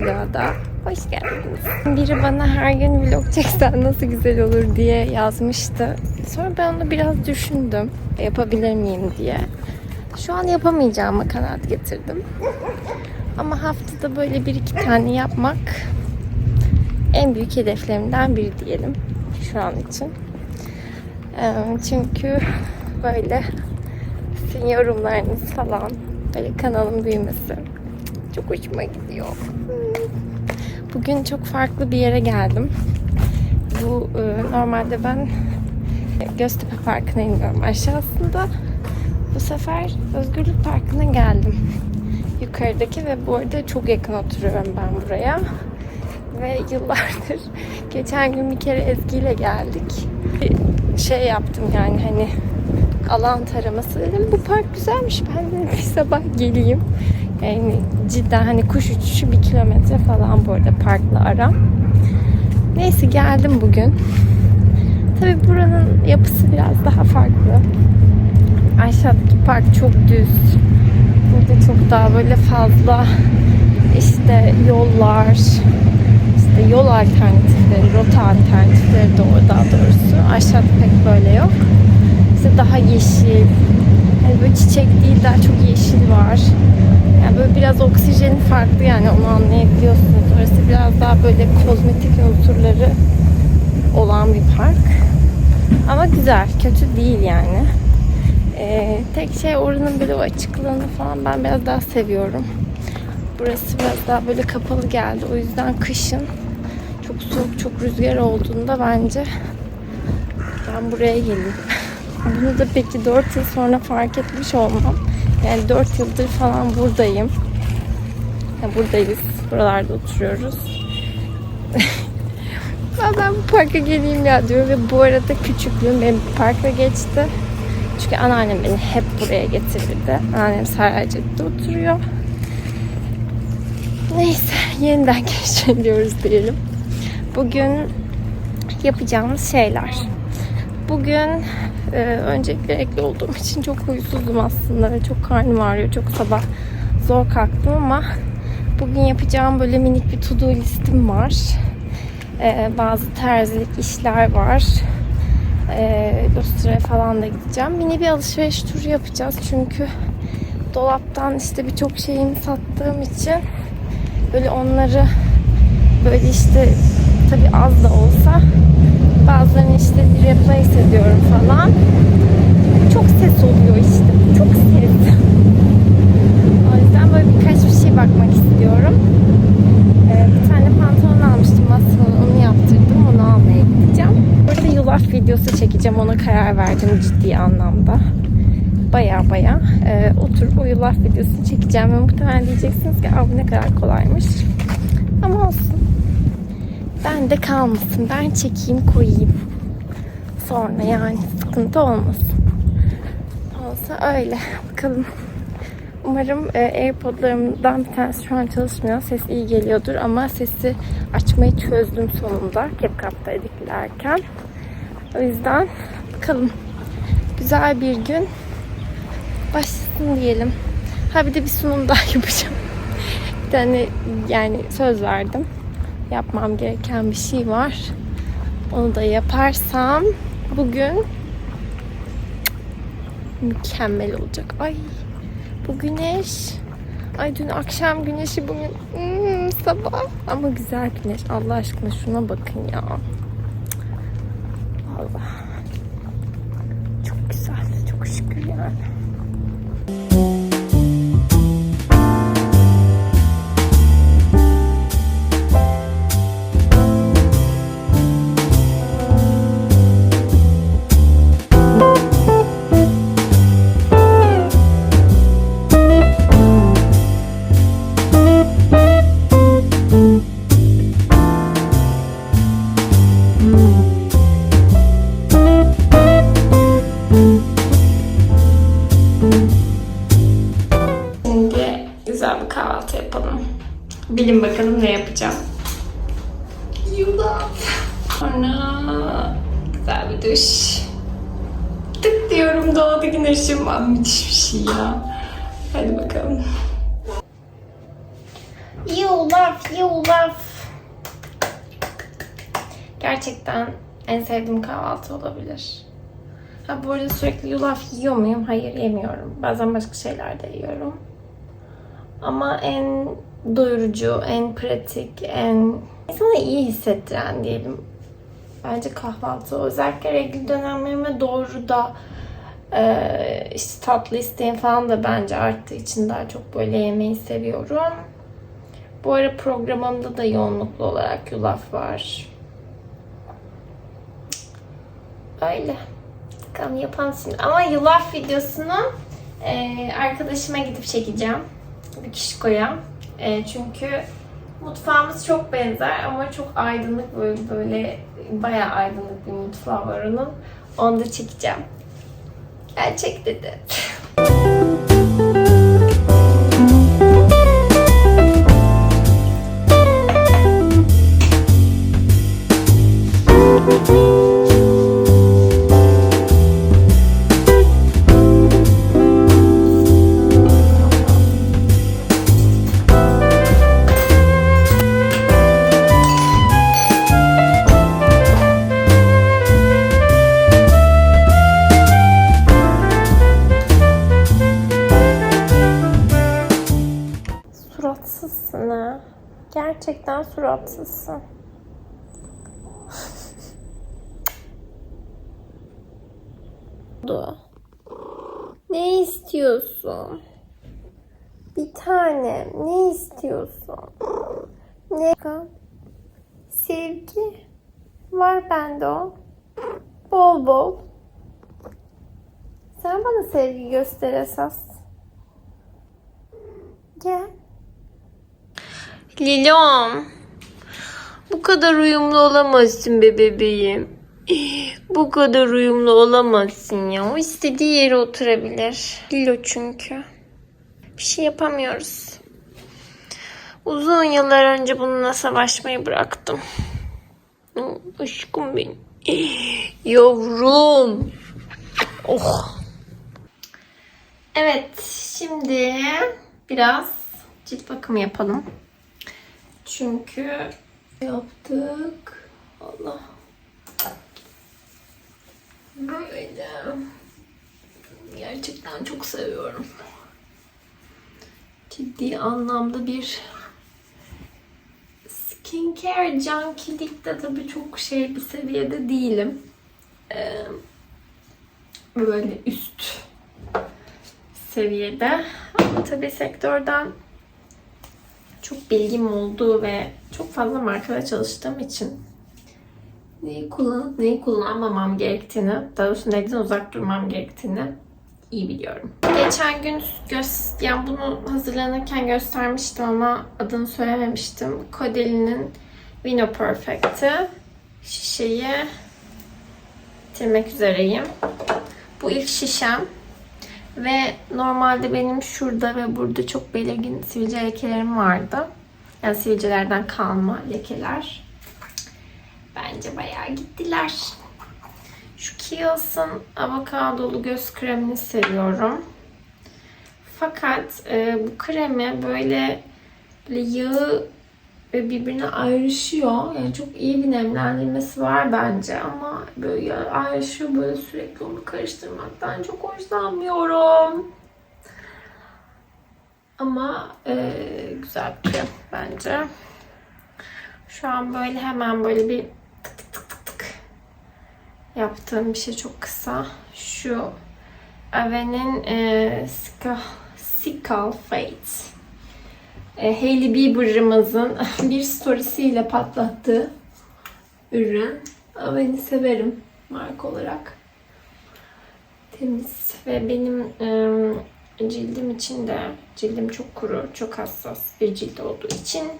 Da hoş geldiniz. Biri bana her gün vlog çeksen nasıl güzel olur diye yazmıştı. Sonra ben onu biraz düşündüm. Yapabilir miyim diye. Şu an yapamayacağıma kanaat getirdim. Ama haftada böyle bir iki tane yapmak en büyük hedeflerimden biri diyelim şu an için. Em, Çünkü böyle sizin yorumlarınız falan böyle kanalın büyümesi çok hoşuma gidiyor. Bugün çok farklı bir yere geldim. Bu e, normalde ben Göztepe Parkı'na iniyorum aşağısında. Bu sefer Özgürlük Parkı'na geldim. Yukarıdaki ve bu arada çok yakın oturuyorum ben buraya. Ve yıllardır geçen gün bir kere Ezgi ile geldik. Şey yaptım yani hani alan taraması dedim. Bu park güzelmiş. Ben de bir sabah geleyim. Yani cidden hani kuş uçuşu bir kilometre falan bu arada parkla aram. Neyse geldim bugün. Tabi buranın yapısı biraz daha farklı. Aşağıdaki park çok düz. Burada çok daha böyle fazla işte yollar, işte yol alternatifleri, rota alternatifleri doğru daha doğrusu. Aşağıda pek böyle yok. İşte daha yeşil. Yani böyle çiçek değil daha çok yeşil var. Böyle biraz oksijeni farklı yani onu anlayabiliyorsunuz. Orası biraz daha böyle kozmetik unsurları olan bir park. Ama güzel, kötü değil yani. Ee, tek şey oranın böyle o açıklığını falan ben biraz daha seviyorum. Burası biraz daha böyle kapalı geldi. O yüzden kışın çok soğuk, çok rüzgar olduğunda bence ben buraya geleyim. Bunu da peki 4 yıl sonra fark etmiş olmam. Yani 4 yıldır falan buradayım. Yani buradayız. Buralarda oturuyoruz. Bazen bu parka geleyim ya diyor ve bu arada küçüklüğüm benim parka geçti. Çünkü anneannem beni hep buraya getirirdi. Annem Saraycık'ta oturuyor. Neyse yeniden keşfediyoruz diyelim. Bugün yapacağımız şeyler. Bugün e, öncelikle ekli olduğum için çok huysuzum aslında ve çok karnım ağrıyor. Çok sabah zor kalktım ama bugün yapacağım böyle minik bir to do listim var. E, bazı terzilik işler var. E, Lustra'ya falan da gideceğim. Mini bir alışveriş turu yapacağız çünkü dolaptan işte birçok şeyimi sattığım için böyle onları böyle işte tabi az da olsa bazılarını işte replace ediyorum falan. Çok ses oluyor işte. Çok ses. O yüzden böyle birkaç bir şey bakmak istiyorum. Ee, bir tane pantolon almıştım aslında onu yaptırdım. Onu almaya gideceğim. Burada yulaf videosu çekeceğim. Ona karar verdim ciddi anlamda. Baya baya e, oturup o yulaf videosunu çekeceğim. Ve muhtemelen diyeceksiniz ki bu ne kadar kolaymış. Ama olsun. Ben de kalmasın. Ben çekeyim koyayım. Sonra yani sıkıntı olmasın. Olsa öyle. Bakalım. Umarım e, AirPod'larımdan bir tanesi şu an çalışmıyor. Ses iyi geliyordur ama sesi açmayı çözdüm sonunda. CapCut'ta editlerken. O yüzden bakalım. Güzel bir gün başlasın diyelim. Ha bir de bir sunum daha yapacağım. Bir tane yani söz verdim yapmam gereken bir şey var. Onu da yaparsam bugün mükemmel olacak. Ay bu güneş. Ay dün akşam güneşi bugün hmm, sabah ama güzel güneş. Allah aşkına şuna bakın ya. Allah. Çok güzel. Çok şükür yani. Bilin bakalım ne yapacağım. Yulaf. Sonra güzel bir duş. Tık diyorum doğdu güneşim. Aa, müthiş bir şey ya. Hadi bakalım. Yulaf, yulaf. Gerçekten en sevdiğim kahvaltı olabilir. Ha bu arada sürekli yulaf yiyor muyum? Hayır yemiyorum. Bazen başka şeyler de yiyorum. Ama en doyurucu, en pratik, en insanı iyi hissettiren diyelim. Bence kahvaltı. Özellikle regl dönemlerime doğru da e, işte tatlı isteğim falan da bence arttığı için daha çok böyle yemeği seviyorum. Bu ara programımda da yoğunluklu olarak yulaf var. Öyle. Bakalım yapalım şimdi. Ama yulaf videosunu e, arkadaşıma gidip çekeceğim. Bir kişikoya. E, çünkü mutfağımız çok benzer ama çok aydınlık böyle böyle bayağı aydınlık bir mutfağı var onun. Onu da çekeceğim. Gerçek dedi. Gerçekten suratsızsın. Ne istiyorsun? Bir tane. Ne istiyorsun? Ne? Sevgi. Var bende o. Bol bol. Sen bana sevgi göster esas. Gel. Lilom. Bu kadar uyumlu olamazsın be bebeğim. Bu kadar uyumlu olamazsın ya. O istediği yere oturabilir. Lilo çünkü. Bir şey yapamıyoruz. Uzun yıllar önce bununla savaşmayı bıraktım. Aşkım benim. Yavrum. Oh. Evet, şimdi biraz cilt bakımı yapalım. Çünkü yaptık. Allah. Böyle. Gerçekten çok seviyorum. Ciddi anlamda bir skincare junkie'likte tabii çok şey bir seviyede değilim. Ee, böyle üst seviyede. Ama tabii sektörden çok bilgim olduğu ve çok fazla markada çalıştığım için neyi kullanıp neyi kullanmamam gerektiğini, daha doğrusu neden uzak durmam gerektiğini iyi biliyorum. Geçen gün göz, yani bunu hazırlanırken göstermiştim ama adını söylememiştim. Caudalie Vino Perfect'i şişeyi bitirmek üzereyim. Bu ilk şişem. Ve normalde benim şurada ve burada çok belirgin sivilce lekelerim vardı. Yani sivilcelerden kalma lekeler. Bence bayağı gittiler. Şu Kiehl's'ın avokadolu göz kremini seviyorum. Fakat e, bu kremi böyle, böyle yağı ve birbirine ayrışıyor. Yani çok iyi bir nemlendirmesi var bence ama böyle ayrışıyor böyle sürekli onu karıştırmaktan çok hoşlanmıyorum. Ama e, güzel bir krem bence. Şu an böyle hemen böyle bir tık tık tık tık yaptığım bir şey çok kısa. Şu Ave'nin e, Ska, Sickle Fate Hailey Bieber'ımızın bir storiesiyle patlattığı ürün. Ave'ni severim marka olarak. Temiz ve benim e, cildim için de cildim çok kuru, çok hassas bir cilt olduğu için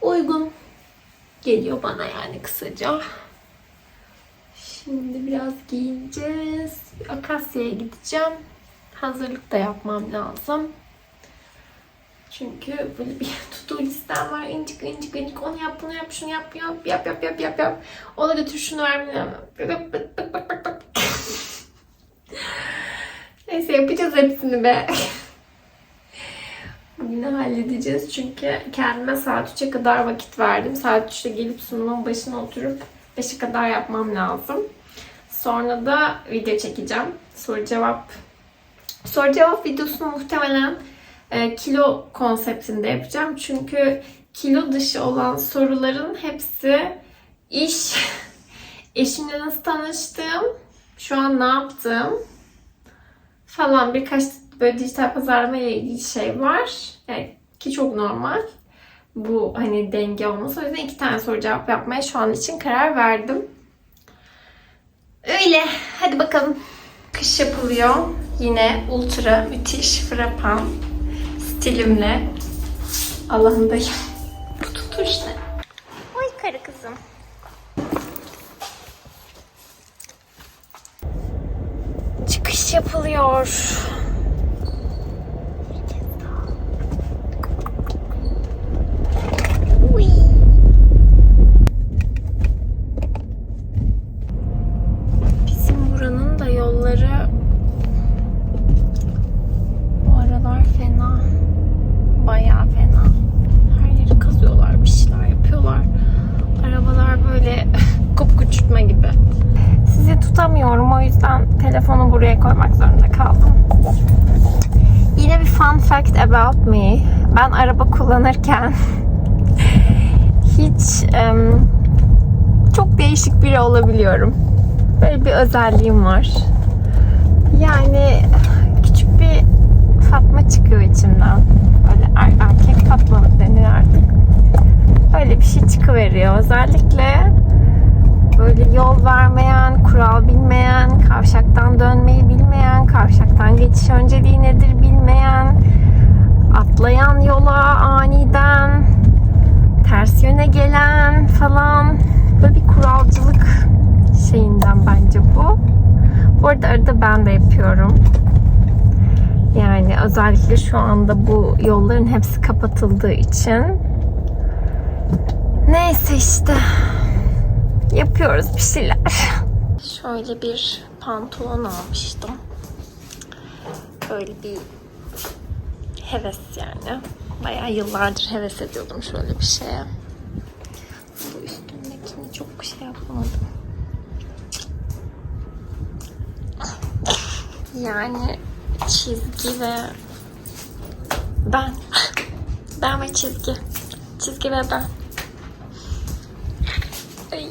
uygun geliyor bana yani kısaca. Şimdi biraz giyineceğiz. Akasya'ya gideceğim. Hazırlık da yapmam lazım. Çünkü böyle bir to-do listem var. İncik incik incik. Onu yap, bunu yap, şunu yap, yap, yap, yap, yap, yap, yap. Ona götür şunu ver. Neyse yapacağız hepsini be. Bugün halledeceğiz. Çünkü kendime saat 3'e kadar vakit verdim. Saat 3'te gelip sunumun başına oturup 5'e kadar yapmam lazım. Sonra da video çekeceğim. Soru cevap. Soru cevap videosunu muhtemelen e, kilo konseptinde yapacağım. Çünkü kilo dışı olan soruların hepsi iş, eşimle nasıl tanıştım, şu an ne yaptım falan birkaç böyle dijital pazarlama ile ilgili şey var. Yani ki çok normal. Bu hani denge olması. O yüzden iki tane soru cevap yapmaya şu an için karar verdim. Öyle. Hadi bakalım. Kış yapılıyor. Yine ultra müthiş frapan stilimle. Allah'ındayım. Bu tutuş ne? Oy karı kızım. Çıkış yapılıyor. Hiç çok değişik biri olabiliyorum. Böyle bir özelliğim var. Yani küçük bir Fatma çıkıyor içimden. Böyle er- erkek Fatma denir artık. Böyle bir şey çıkıveriyor. Özellikle böyle yol vermeyen, kural bilmeyen, kavşaktan dönmeyi bilmeyen, kavşaktan geçiş önceliği nedir bilmeyen, atlayan yola aniden, ters yöne gelen falan böyle bir kuralcılık şeyinden bence bu. Bu arada arada ben de yapıyorum. Yani özellikle şu anda bu yolların hepsi kapatıldığı için. Neyse işte yapıyoruz bir şeyler. Şöyle bir pantolon almıştım. Böyle bir heves yani. Bayağı yıllardır heves ediyordum şöyle bir şeye. Bu üstündekini çok şey yapmadım. Yani çizgi ve ben. Ben ve çizgi. Çizgi ve ben. Ay.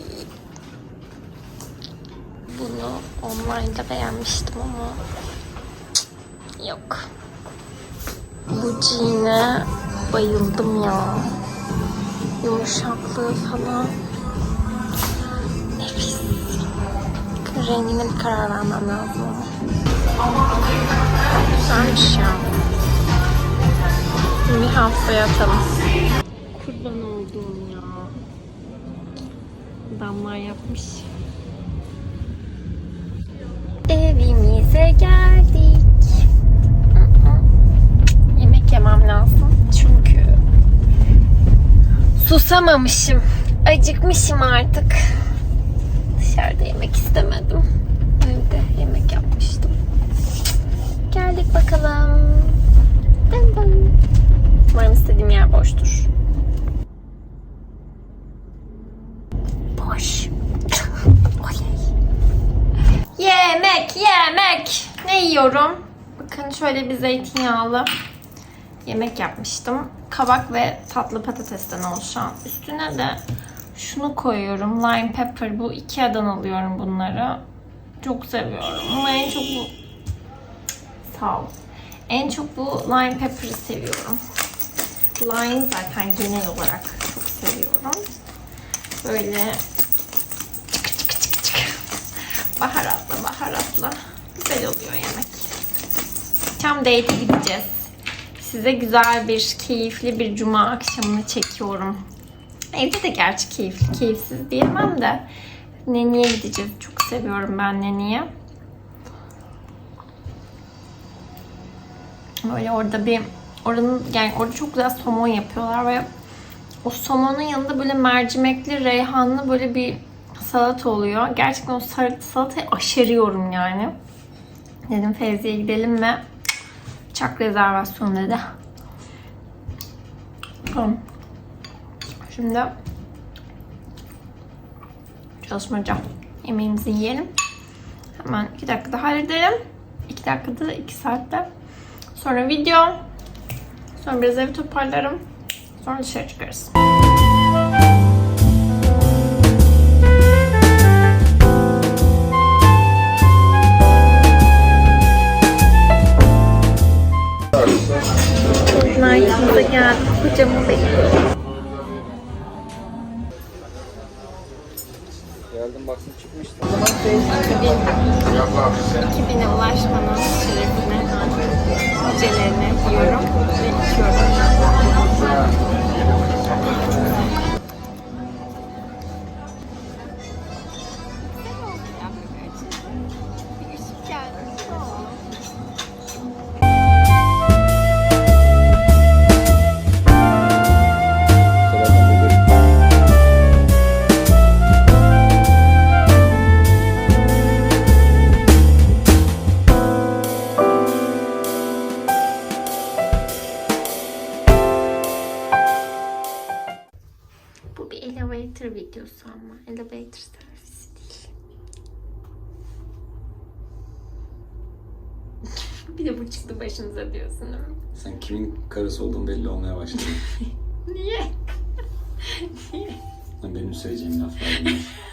Bunu online'da beğenmiştim ama yok. Bu jean'e bayıldım ya. Yumuşaklığı falan. Nefis. Rengine bir karar vermem lazım. Güzelmiş ya. Bir haftaya atalım. Kurban olduğum ya. Damlar yapmış. Susamamışım. Acıkmışım artık. Dışarıda yemek istemedim. Evde yemek yapmıştım. Geldik bakalım. Dın dın. Umarım istediğim yer boştur. Boş. Oley. Yemek, yemek. Ne yiyorum? Bakın şöyle bir zeytinyağlı yemek yapmıştım. Kabak ve tatlı patatesten oluşan. Üstüne de şunu koyuyorum. Lime pepper. Bu Ikea'dan alıyorum bunları. Çok seviyorum. Ama en çok bu... Sağ ol. En çok bu lime pepper'ı seviyorum. Lime zaten genel olarak çok seviyorum. Böyle çık çık çık çık. Baharatla baharatla. Güzel oluyor yemek. Akşam date'e gideceğiz. Size güzel bir, keyifli bir cuma akşamını çekiyorum. Evde de gerçi keyifli, keyifsiz diyemem de. Neni'ye gideceğiz. Çok seviyorum ben Neni'yi. Böyle orada bir oranın yani orada çok güzel somon yapıyorlar ve o somonun yanında böyle mercimekli, reyhanlı böyle bir salata oluyor. Gerçekten o sal- salatayı aşeriyorum yani. Dedim Fevzi'ye gidelim ve çak rezervasyon dedi. Tamam. Şimdi çalışmaca yemeğimizi yiyelim. Hemen 2 dakikada halledelim. 2 dakikada 2 saatte. Sonra video. Sonra biraz evi toparlarım. Sonra dışarı çıkarız. Geldik. Kocamı bekliyorum. Geldim baktım çıkmıştı. 2000'e ulaşmanın şerefine hücrelerine yiyorum ve içiyorum. Videosu ama elevator servisi değil. bir de bu çıktı başınıza diyorsun değil mi? Sen kimin karısı olduğun belli olmaya başladı. Niye? Niye? Lan Benim söyleyeceğim laflar bunlar.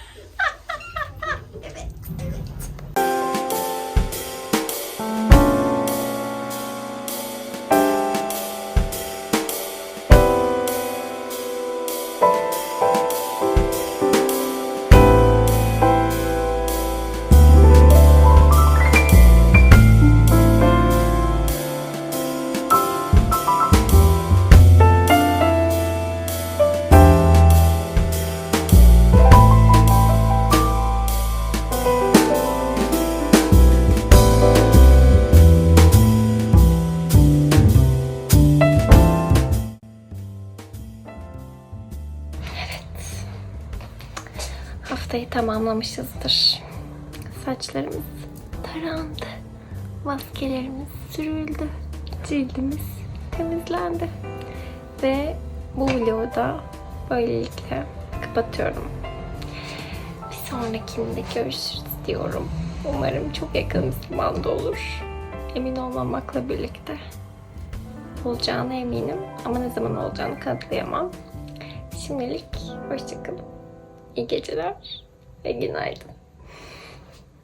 Haftayı tamamlamışızdır. Saçlarımız tarandı. Maskelerimiz sürüldü. Cildimiz temizlendi. Ve bu vlogu da böylelikle kapatıyorum. Bir sonrakinde görüşürüz diyorum. Umarım çok yakın zamanda olur. Emin olmamakla birlikte olacağına eminim. Ama ne zaman olacağını kanıtlayamam. Şimdilik hoşçakalın. İyi geceler ve günaydın.